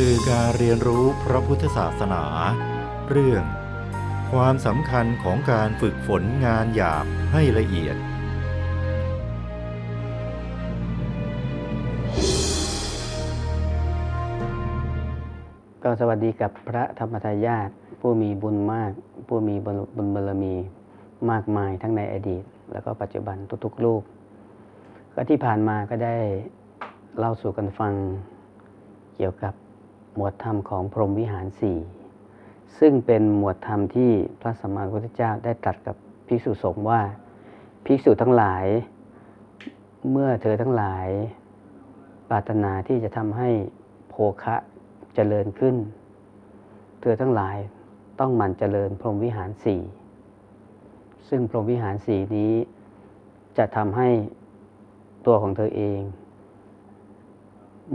สื่อการเรียนรู้พระพุทธศาสนา เรื่อง ความสำคัญของการฝึกฝนงานหยาบให้ละเอียด ก็สวัสดีกับพระธรรมทายาทผู้มีบุญมาก ผู้มีบุญบารมีมากมายทั้งในอดีต แล้วก็ปัจจุบันทุกๆรูปก็ที่ผ่านมาก็ได้เล่าสู่กันฟังเกี่ยวกับ หมวดธรรมของพรหมวิหารสี่ซึ่งเป็นหมวดธรรมที่พระสัมมาสัมพุทธเจ้าได้ตรัสกับภิกษุสงฆ์ว่าภิกษุทั้งหลาย เมื่อเธอทั้งหลาย ปรารถนาที่จะทำให้โภคะเจริญขึ้น เธอทั้งหลายต้องหมั่นเจริญพรหมวิหารสี่ซึ่งพรหมวิหารสี่นี้จะทำให้ตัวของเธอเอง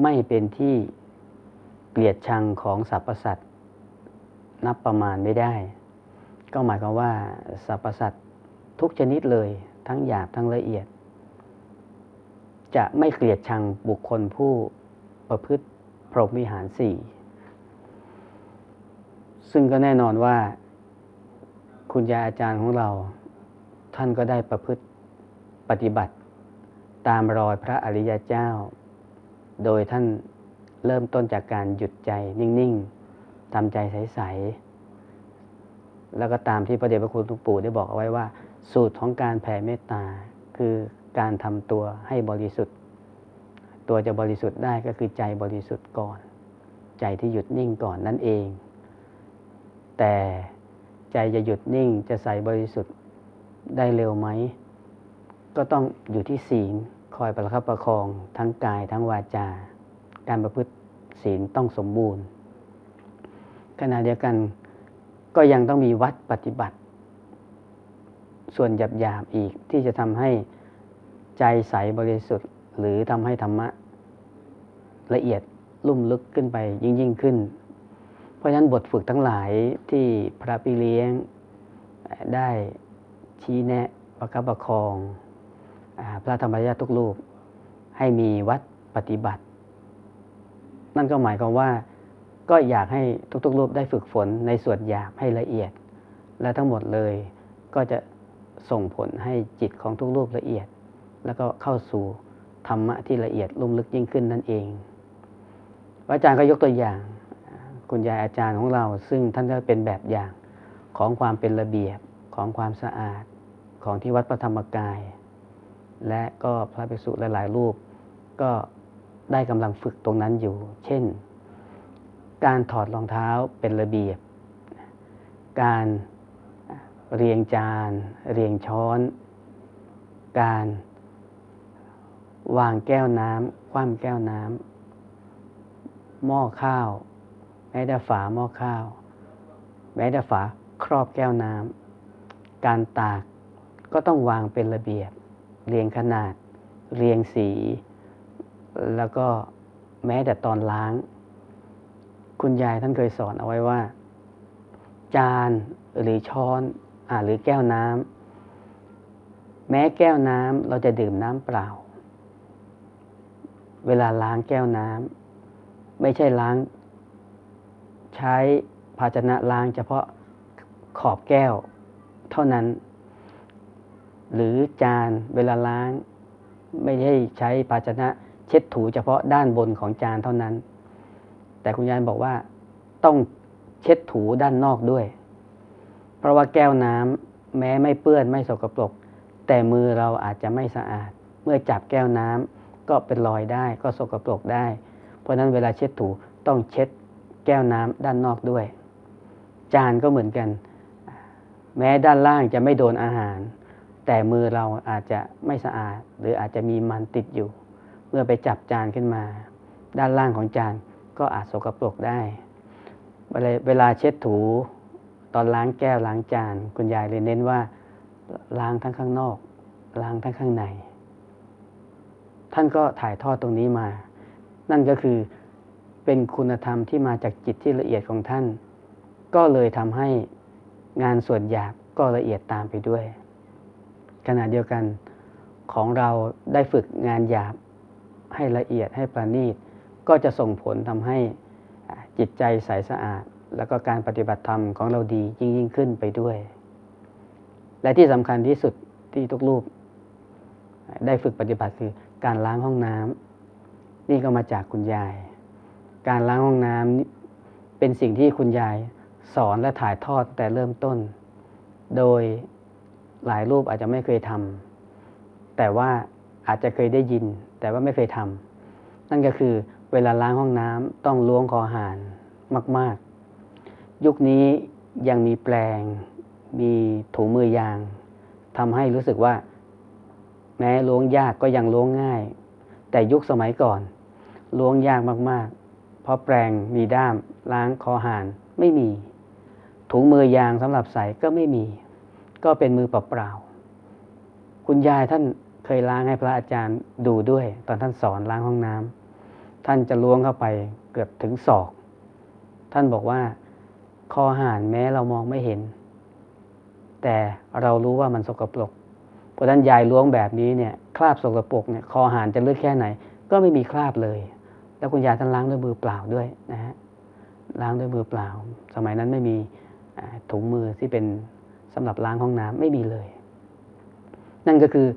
ไม่เป็นที่ เกลียดชังของสรรพสัตว์นับประมาณไม่ได้ ก็หมายความว่าสรรพสัตว์ทุกชนิดเลยทั้งหยาบทั้งละเอียด จะไม่เกลียดชังบุคคลผู้ประพฤติพรหมวิหารสี่ซึ่งก็แน่นอนว่าคุณยายอาจารย์ของเรา ท่านก็ได้ประพฤติปฏิบัติ ตามรอยพระอริยเจ้า โดยท่าน เริ่มต้นจากการหยุดใจนิ่งๆทำใจใสๆแล้วก็ตามที่พระเดชพระคุณหลวงปู่ได้บอกเอาไว้ว่า สูตรของการแผ่เมตตา คือการทำตัวให้บริสุทธิ์ ตัวจะบริสุทธิ์ได้ก็คือใจบริสุทธิ์ก่อน ใจที่หยุดนิ่งก่อนนั่นเอง แต่ใจจะหยุดนิ่งจะใสบริสุทธิ์ได้เร็วไหม ก็ต้องอยู่ที่ศีลคอยประคับประคองทั้งกายทั้งวาจา การประพฤติศีลต้องสมบูรณ์ ขณะเดียวกันก็ยังต้องมีวัดปฏิบัติ ส่วนหยาบๆอีกที่จะทำให้ใจใสบริสุทธิ์ หรือทำให้ธรรมะละเอียดลุ่มลึกขึ้นไปยิ่งยิ่งขึ้น เพราะฉะนั้นบทฝึกทั้งหลายที่พระพี่เลี้ยงได้ชี้แนะประคับประคองอพระธรรมยาทุกรูปให้มีวัดปฏิบัติ นั่นก็หมายความว่าก็อยากให้ทุกๆ รูปได้ฝึกฝนในส่วนหยาบให้ละเอียด และทั้งหมดเลยก็จะส่งผลให้จิตของทุกรูปละเอียด แล้วก็เข้าสู่ธรรมะที่ละเอียดลุ่มลึกยิ่งขึ้นนั่นเองอาจารย์ก็ยกตัวอย่าง คุณยายอาจารย์ของเรา ซึ่งท่านก็เป็นแบบอย่างของความเป็นระเบียบของความสะอาดของที่วัดพระธรรมกาย และก็พระภิกษุหลาย ๆ รูปก็ ได้กำลังฝึกตรงนั้นอยู่ เช่น การถอดรองเท้าเป็นระเบียบ การเรียงจาน เรียงช้อน การวางแก้วน้ำคว่ำแก้วน้ำหม้อข้าว แม้แต่ฝาหม้อข้าว แม้แต่ฝาครอบแก้วน้ำการตากก็ต้องวางเป็นระเบียบ เรียงขนาด เรียงสี แล้วก็แม้แต่ตอนล้าง คุณยายท่านเคยสอนเอาไว้ว่า จานหรือช้อนอหรือแก้วน้ำแม้แก้วน้ำเราจะดื่มน้ำเปล่า เวลาล้างแก้วน้ำไม่ใช่ล้าง ใช้ภาชนะล้างเฉพาะขอบแก้วเท่านั้น หรือจานเวลาล้าง ไม่ใช่ใช้ภาชนะ เช็ดถูเฉพาะด้านบนของจานเท่านั้น แต่คุณยายบอกว่าต้องเช็ดถูด้านนอกด้วย เพราะว่าแก้วน้ำแม้ไม่เปื้อนไม่สกปรก แต่มือเราอาจจะไม่สะอาด เมื่อจับแก้วน้ำก็เป็นรอยได้ก็สกปรกได้ เพราะฉะนั้นเวลาเช็ดถูต้องเช็ดแก้วน้ำด้านนอกด้วย จานก็เหมือนกัน แม้ด้านล่างจะไม่โดนอาหาร แต่มือเราอาจจะไม่สะอาด หรืออาจจะมีมันติดอยู่ เมื่อไปจับจานขึ้นมา ด้านล่างของจานก็อาจสกปรกได้ เวลาเช็ดถูตอนล้างแก้วล้างจาน คุณยายเลยเน้นว่า ล้างทั้งข้างนอก ล้างทั้งข้างใน ท่านก็ถ่ายทอดตรงนี้มา นั่นก็คือเป็นคุณธรรมที่มาจากจิตที่ละเอียดของท่าน ก็เลยทำให้งานส่วนหยาบก็ละเอียดตามไปด้วย ขณะเดียวกันของเราได้ฝึกงานหยาบ ให้ละเอียดให้ประณีต ก็จะส่งผลทำให้จิตใจใสสะอาด แล้วก็การปฏิบัติธรรมของเราดียิ่งยิ่งขึ้นไปด้วย และที่สำคัญที่สุดที่ทุกรูป ได้ฝึกปฏิบัติคือการล้างห้องน้ำนี่ก็มาจากคุณยาย การล้างห้องน้ำเป็นสิ่งที่คุณยายสอนและถ่ายทอดแต่เริ่มต้น โดยหลายรูปอาจจะไม่เคยทำแต่ว่า อาจจะเคยได้ยิน แต่ว่าไม่เคยทำนั่นก็คือเวลาล้างห้องน้ำต้องล้วงคอหานมาก ๆ ยุคนี้ยังมีแปลง มีถุงมือยางทำให้รู้สึกว่า แม้ล้วงยากก็ยังล้วงง่าย แต่ยุคสมัยก่อนล้วงยากมาก ๆ เพราะแปลงมีด้ามล้างคอหานไม่มี ถุงมือยางสำหรับใส่ก็ไม่มี ก็เป็นมือเปล่าๆคุณยายท่าน เคยล้างให้พระอาจารย์ดูด้วย ตอนท่านสอนล้างห้องน้ำท่านจะล้วงเข้าไปเกือบถึงศอก ท่านบอกว่าคอหานแม้เรามองไม่เห็น แต่เรารู้ว่ามันสกปรกเพราะฉะนั้นยายล้วงแบบนี้เนี่ยคราบสกปรกเนี่ยคอหานจะเลึกแค่ไหน ก็ไม่มีคราบเลย แล้วคุณยายท่านล้างด้วยมือเปล่าด้วยนะฮะล้างด้วยมือเปล่า สมัยนั้นไม่มีถุงมือที่เป็นสำหรับล้างห้องน้ำไม่มีเลย นั่นก็คือ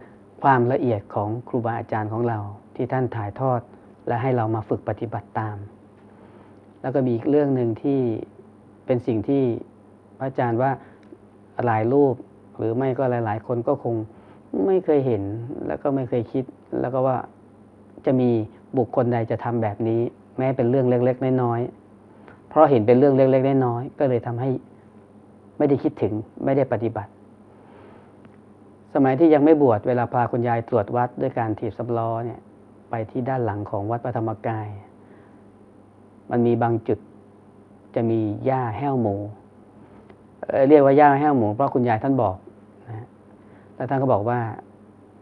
ความละเอียดของครูบาอาจารย์ของเรา ที่ท่านถ่ายทอดและให้เรามาฝึกปฏิบัติตาม แล้วก็มีอีกเรื่องหนึ่งที่เป็นสิ่งที่พระอาจารย์ว่าหลายรูปหรือไม่ก็หลาย ๆ คนก็คงไม่เคยเห็นแล้วก็ไม่เคยคิด แล้วก็ว่าจะมีบุคคลใดจะทำแบบนี้ แม้เป็นเรื่องเล็ก ๆ น้อยๆเพราะเห็นเป็นเรื่องเล็ก ๆ น้อยๆก็เลยทำให้ไม่ได้คิดถึงไม่ได้ปฏิบัติ สมัยที่ยังไม่บวชเวลาพาคุณยายตรวจวัดด้วยการถีบสำล้อเนี่ยไปที่ด้านหลังของวัดพระธรรมกาย มันมีบางจุดจะมีหญ้าแห้วหมู เรียกว่าหญ้าแห้วหมูเพราะคุณยายท่านบอกนะแล้วท่านก็บอกว่า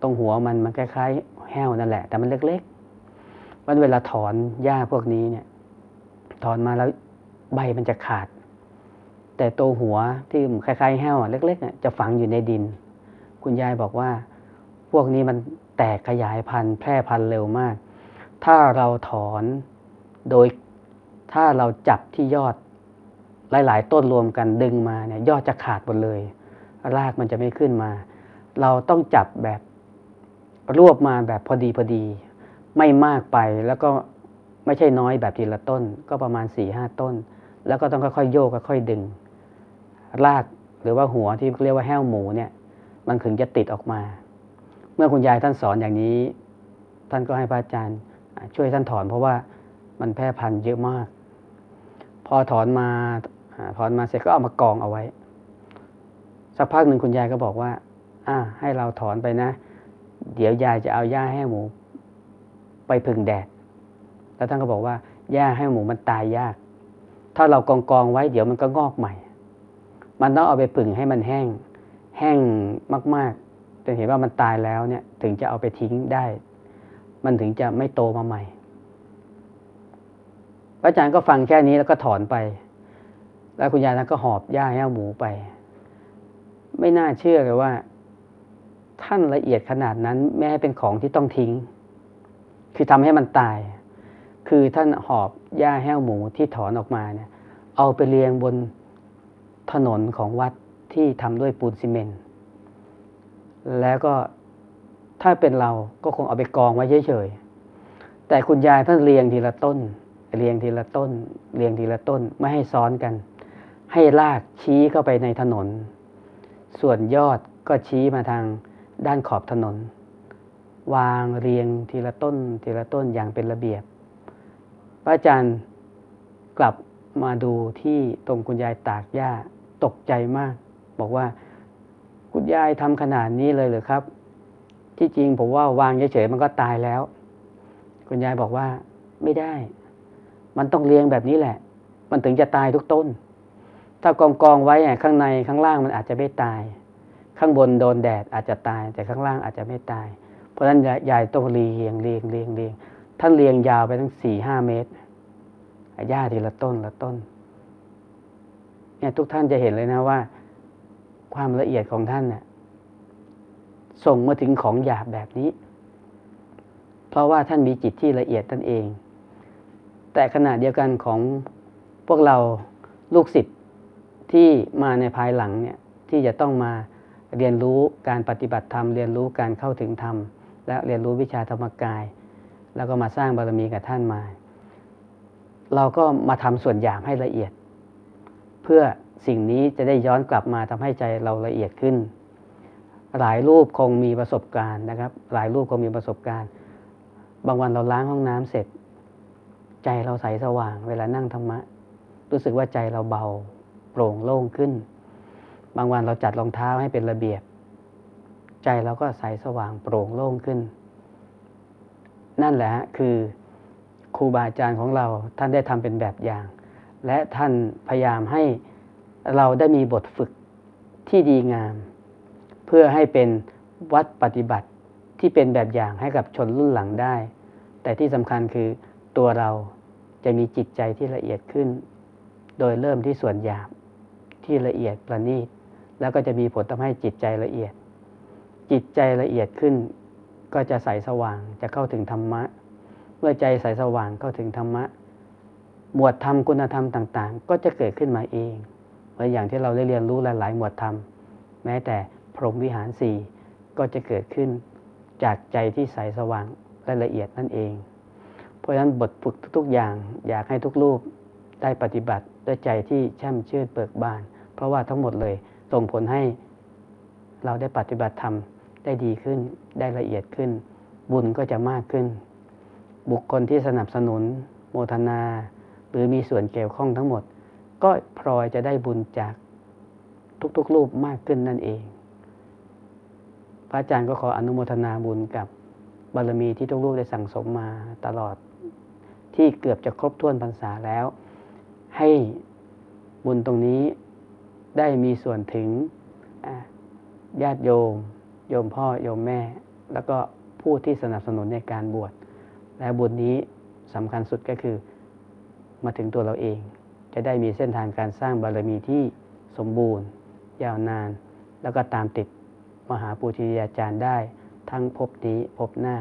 ตรงหัวมันมันคล้ายๆแห้วนั่นแหละ แต่มันเล็กๆวันเวลาถอนหญ้าพวกนี้เนี่ย ถอนมาแล้วใบมันจะขาด แต่ตัวหัวที่คล้ายๆแห้วอะเล็กๆเนี่ยจะฝังอยู่ในดิน คุณยายบอกว่า พวกนี้มันแตกขยายพันธุ์แพร่พันธุ์เร็วมาก ถ้าเราถอนโดยถ้าเราจับที่ยอดหลาย ๆ ต้นรวมกันดึงมาเนี่ยยอดจะขาดหมดเลย รากมันจะไม่ขึ้นมา เราต้องจับแบบรวบมาแบบพอดีพอดี ไม่มากไปแล้วก็ไม่ใช่น้อยแบบทีละต้น ก็ประมาณ4ี่ห้าต้น แล้วก็ต้องค่อยๆโยกค่อยๆดึง รากหรือว่าหัวที่เรียกว่าแห้วหมูเนี่ย มันถึงจะติดออกมา เมื่อคุณยายท่านสอนอย่างนี้ ท่านก็ให้พระอาจารย์ช่วยท่านถอนเพราะว่ามันแพร่พันธุ์เยอะมาก พอถอนมาอ่าถอนมาเสร็จก็เอามากองเอาไว้ สักพักหนึ่งคุณยายก็บอกว่า อ่า ให้เราถอนไปนะ เดี๋ยวยายจะเอาหญ้าแห้หมู ไปพึ่งแดด แล้วท่านก็บอกว่าหญ้าแห้หมูมันตายยาก ถ้าเรากองกองๆไว้เดี๋ยวมันก็งอกใหม่ มันต้องเอาไปผึ่งให้มันแห้ง แห้งมากๆจนเห็นว่ามันตายแล้วเนี่ยถึงจะเอาไปทิ้งได้ มันถึงจะไม่โตมาใหม่ พระอาจารย์ก็ฟังแค่นี้แล้วก็ถอนไป แล้วคุณยายท่านก็หอบหญ้าแห้วหมูไป ไม่น่าเชื่อเลยว่า ท่านละเอียดขนาดนั้นแม้เป็นของที่ต้องทิ้ง คือทำให้มันตาย คือท่านหอบหญ้าแห้วหมูที่ถอนออกมาเนี่ย เอาไปเรียงบนถนนของวัด ที่ทำด้วยปูนซีเมนต์แล้วก็ถ้าเป็นเราก็คงเอาไปกองไว้เฉยๆ แต่คุณยายท่านเรียงทีละต้น เรียงทีละต้น เรียงทีละต้นไม่ให้ซ้อนกัน ให้ลากชี้เข้าไปในถนน ส่วนยอดก็ชี้มาทางด้านขอบถนน วางเรียงทีละต้น ทีละต้นอย่างเป็นระเบียบ พระอาจารย์กลับมาดูที่ตรงคุณยายตากหญ้าตกใจมาก บอกว่า คุณยายทำขนาดนี้เลยเหรือครับ ที่จริงผมว่าวางเฉยๆมันก็ตายแล้ว คุณยายบอกว่าไม่ได้ มันต้องเรียงแบบนี้แหละ มันถึงจะตายทุกต้น ถ้ากองกองไว้ข้างในข้างล่างมันอาจจะไม่ตาย ข้างบนโดนแดดอาจจะตาย แต่ข้างล่างอาจจะไม่ตาย เพราะฉะนั้นยายยายต้องเรียงเรียงเรียงเรียงท่านเรียงยาวไปทั้งสี่ห้าเมตรหญ้าทีละต้นละต้นเนี่ยทุกท่านจะเห็นเลยนะว่า ความละเอียดของท่านเนี่ยส่งมาถึงของหยาบแบบนี้ เพราะว่าท่านมีจิตที่ละเอียดนั่นเอง แต่ขณะเดียวกันของพวกเราลูกศิษย์ที่มาในภายหลังเนี่ยที่จะต้องมาเรียนรู้การปฏิบัติธรรม เรียนรู้การเข้าถึงธรรม และเรียนรู้วิชาธรรมกาย แล้วก็มาสร้างบารมีกับท่านมา เราก็มาทำส่วนอย่างให้ละเอียด เพื่อ สิ่งนี้จะได้ย้อนกลับมาทำให้ใจเราละเอียดขึ้น หลายรูปคงมีประสบการณ์นะครับ หลายรูปคงมีประสบการณ์ บางวันเราล้างห้องน้ำเสร็จ ใจเราใสสว่าง เวลานั่งธรรมะ รู้สึกว่าใจเราเบาโปร่งโล่งขึ้น บางวันเราจัดรองเท้าให้เป็นระเบียบ ใจเราก็ใสสว่างโปร่งโล่งขึ้น นั่นแหละฮะคือครูบาอาจารย์ของเราท่านได้ทำเป็นแบบอย่าง และท่านพยายามให้ เราได้มีบทฝึกที่ดีงาม เพื่อให้เป็นวัดปฏิบัติที่เป็นแบบอย่างให้กับชนรุ่นหลังได้ แต่ที่สำคัญคือตัวเราจะมีจิตใจที่ละเอียดขึ้น โดยเริ่มที่ส่วนหยาบที่ละเอียดประณีตแล้วก็จะมีผลทำให้จิตใจละเอียด จิตใจละเอียดขึ้น ก็จะใสสว่างจะเข้าถึงธรรมะ เมื่อใจใสสว่างเข้าถึงธรรมะหมวดธรรมคุณธรรมต่าง ๆ ก็จะเกิดขึ้นมาเอง เหมือนอย่างที่เราได้เรียนรู้หลายๆ หมวดธรรม แม้แต่พรหมวิหารสี่ก็จะเกิดขึ้นจากใจที่ใสสว่างและละเอียดนั่นเอง เพราะฉะนั้นบทฝึกทุกๆอย่างอยากให้ทุกรูปได้ปฏิบัติด้วยใจที่แช่มชื่นเบิกบาน เพราะว่าทั้งหมดเลยส่งผลให้เราได้ปฏิบัติธรรมได้ดีขึ้น ได้ละเอียดขึ้น บุญก็จะมากขึ้น บุคคลที่สนับสนุน โมทนา หรือมีส่วนเกี่ยวข้องทั้งหมด ก็พลอยจะได้บุญจากทุกๆรูปมากขึ้นนั่นเอง พระอาจารย์ก็ขออนุโมทนาบุญกับบารมีที่ทุกรูปได้สั่งสมมาตลอด ที่เกือบจะครบถ้วนพรรษาแล้ว ให้บุญตรงนี้ได้มีส่วนถึงญาติโยม โยมพ่อโยมแม่ แล้วก็ผู้ที่สนับสนุนในการบวชและบุญนี้สำคัญสุดก็คือมาถึงตัวเราเอง จะได้มีเส้นทางการสร้างบารมีที่สมบูรณ์ ยาวนาน แล้วก็ตามติดมหาปูชนียาจารย์ได้ ทั้งพบนี้พบหน้า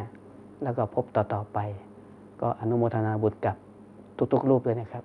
แล้วก็พบต่อๆไป ก็อนุโมทนาบุญกับทุกๆรูปเลยนะครับ